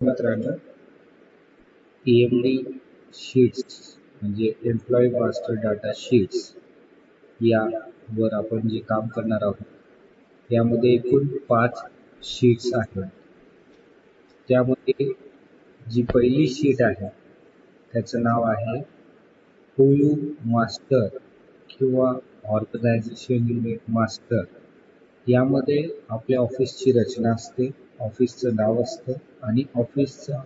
मित्रांनो M D sheets म्हणजे employee master data sheets यावर आपण जे काम करणार आहोत यामध्ये एकूण पाच शीट्स आहेत. त्यामध्ये जी पहिली शीट आहे त्याचं नाव आहे यू मास्टर किंवा ऑर्गनायझेशन युनिट मास्टर यामध्ये आपल्या ऑफिसची रचना असते. ऑफिसचं नाव असतं आणि ऑफिसचा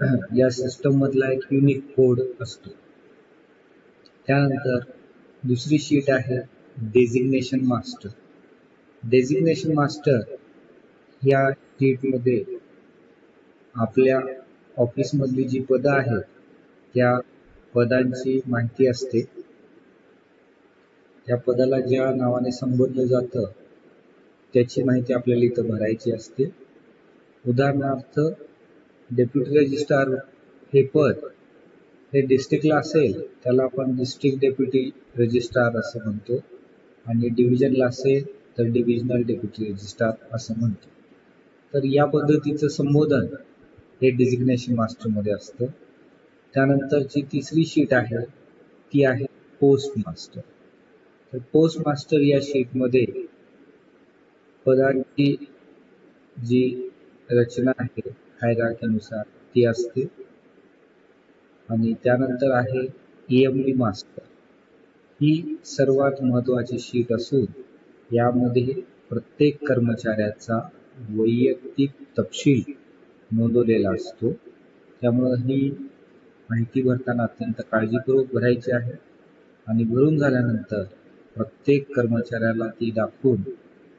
या सिस्टममधला एक युनिक कोड असतो. त्यानंतर दुसरी शीट आहे डेझिग्नेशन मास्टर डेझिग्नेशन मास्टर या शीटमध्ये आपल्या ऑफिसमधली जी पदं आहेत त्या पदांची माहिती असते. त्या पदाला ज्या नावाने संबोधलं जातं त्याची माहिती आपल्याला इथं भरायची असते. उदाहरणार्थ डेप्युटी रजिस्ट्रार हे पद हे डिस्ट्रिक्टला असेल त्याला आपण डिस्ट्रिक्ट डेप्युटी रजिस्ट्रार असं म्हणतो. आणि डिव्हिजनला असेल तर डिव्हिजनल डेप्युटी रजिस्ट्रार असं म्हणतो. तर या पद्धतीचं संबोधन हे डिझिग्नेशन मास्टरमध्ये असतं. त्यानंतरची तिसरी शीट आहे ती आहे पोस्ट मास्टर तर पोस्ट मास्टर या शीटमध्ये पदांची जी रचना आहे हायरार्कीनुसार ती असते. आणि त्यानंतर आहे एम डी मास्टर. ही सर्वात महत्त्वाची शीट असून यामध्ये प्रत्येक कर्मचाऱ्याचा वैयक्तिक तपशील नोंदवलेला असतो. त्यामुळं ही माहिती भरताना अत्यंत काळजीपूर्वक भरायची आहे. आणि भरून झाल्यानंतर प्रत्येक कर्मचाऱ्याला ती दाखवून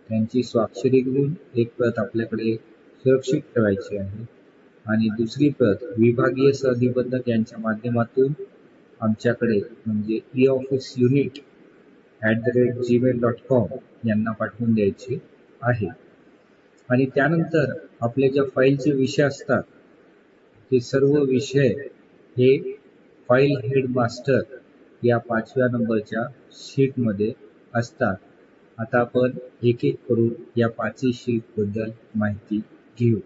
त्यांची स्वाक्षरी घेऊन एक प्रत आपल्याकडे सुरक्षित ठेवायची आहे. आणि दुसरी प्रत विभागीय सहनिबंधक यांच्या माध्यमातून आमच्याकडे म्हणजे e office unit at the rate Gmail dot com यांना पाठवून द्यायची आहे. आणि त्यानंतर आपले ज्या फाईलचे विषय असतात ते सर्व विषय हे फाईल हेड मास्टर या पाचव्या नंबरच्या शीटमध्ये असतात. आता आपण एक एक करून या पाचही शीटबद्दल माहिती घेऊ.